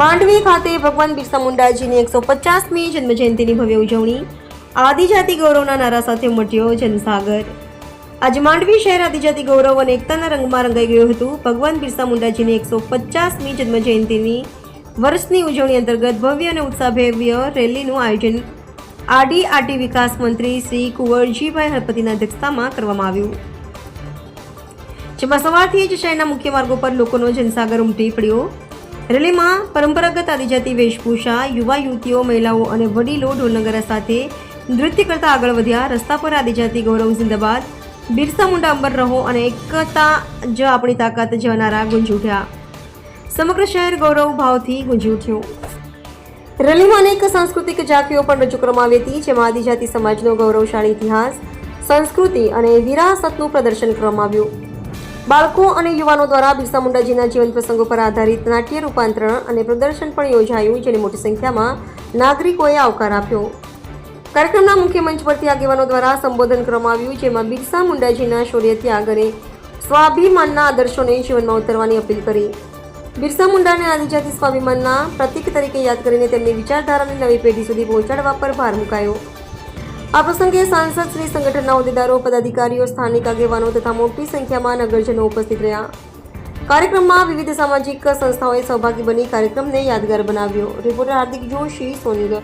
ખાતે ભગવાન બિરસા મુંડાજીની એકસો પચાસમી જન્મજયંતિની ભવ્ય ઉજવણી. આદિજાતિ ગૌરવના નારા સાથે ઉમટ્યો જનસાગર. આજે માંડવી શહેર આદિજાતિ ગૌરવ અને એકતાના રંગમાં રંગાઈ ગયું હતું. ભગવાન બિરસા મુંડાજીની એકસો પચાસમી જન્મજયંતિની વર્ષની ઉજવણી અંતર્ગત ભવ્ય અને ઉત્સાહભેવ્ય રેલીનું આયોજન આડી આટી વિકાસ મંત્રી શ્રી કુંવરજીભાઈ હળપતિના અધ્યક્ષતામાં કરવામાં આવ્યું. જેમાં સવારથી જ શહેરના મુખ્ય માર્ગો પર લોકોનો જનસાગર ઉમટી પડ્યો. રેલીમાં પરંપરાગત આદિજાતિ વેશભૂષા, યુવા યુવતીઓ, મહિલાઓ અને વડીલો ઢોલનગરા સાથે નૃત્ય કરતા આગળ વધ્યા. રસ્તા પર આદિજાતિ ગૌરવ જિંદાબાદ. બિરસા મુંડા, અંબર રહો અને એકતા જ આપણી તાકાત જનારા નારા ગુંજી ઉઠ્યા. સમગ્ર શહેર ગૌરવ ભાવથી ગુંજી ઉઠ્યું. રેલીમાં અનેક સાંસ્કૃતિક ઝાંખીઓ પણ રજૂ કરવામાં આવી હતી, જેમાં આદિજાતિ સમાજનો ગૌરવશાળી ઇતિહાસ, સંસ્કૃતિ અને વિરાસતનું પ્રદર્શન કરવામાં આવ્યું. બાળકો અને યુવાનો દ્વારા બિરસા મુંડાજીના જીવન પ્રસંગો પર આધારિત નાટ્ય રૂપાંતરણ અને પ્રદર્શન પણ યોજાયું, જેની મોટી સંખ્યામાં નાગરિકોએ આવકાર આપ્યો. કાર્યક્રમના મુખ્ય મંચ પરથી આગેવાનો દ્વારા સંબોધન કરવામાં આવ્યું, જેમાં બિરસા મુંડાજીના શૌર્ય ત્યાગ અને સ્વાભિમાનના આદર્શોને જીવનમાં ઉતરવાની અપીલ કરી. બિરસા મુંડાને આદિજાતિ સ્વાભિમાનના પ્રતીક તરીકે યાદ કરીને તેમની વિચારધારાને નવી પેઢી સુધી પહોંચાડવા પર ભાર મુકાયો. આ પ્રસંગે સાંસદ શ્રી સંગઠનના હોદ્દેદારો, પદાધિકારીઓ, સ્થાનિક આગેવાનો તથા મોટી સંખ્યામાં નગરજનો ઉપસ્થિત રહ્યા. કાર્યક્રમમાં વિવિધ સામાજિક સંસ્થાઓએ સહભાગી બની કાર્યક્રમને યાદગાર બનાવ્યો. રિપોર્ટર હાર્દિક જોશી, સોનગઢ.